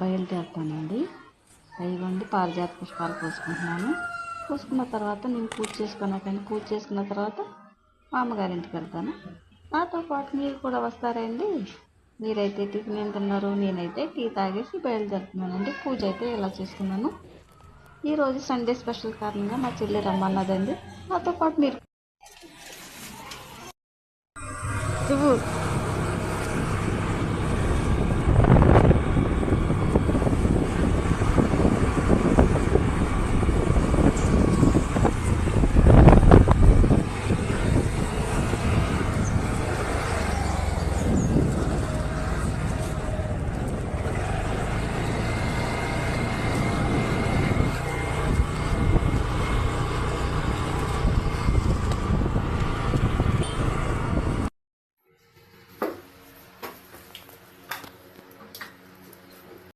బయలుదేరుతానండి. ఇవ్వండి పారిజాత పుష్పాలు పోసుకుంటున్నాను. పోసుకున్న తర్వాత నేను పూజ చేసుకున్నాకండి పూజ చేసుకున్న తర్వాత మామగారి అమ్మగారింటికి వెళ్తాను. నాతో పాటు మీరు కూడా వస్తారండి. మీరైతే టిఫిన్ ఏం తిన్నారు నేనైతే టీ తాగేసి బయలుదేరుతున్నానండి. పూజ అయితే ఇలా చేసుకున్నాను ఈరోజు సండే స్పెషల్ కారణంగా మా చెల్లి రమ్మన్నదండి. నాతో పాటు మీరు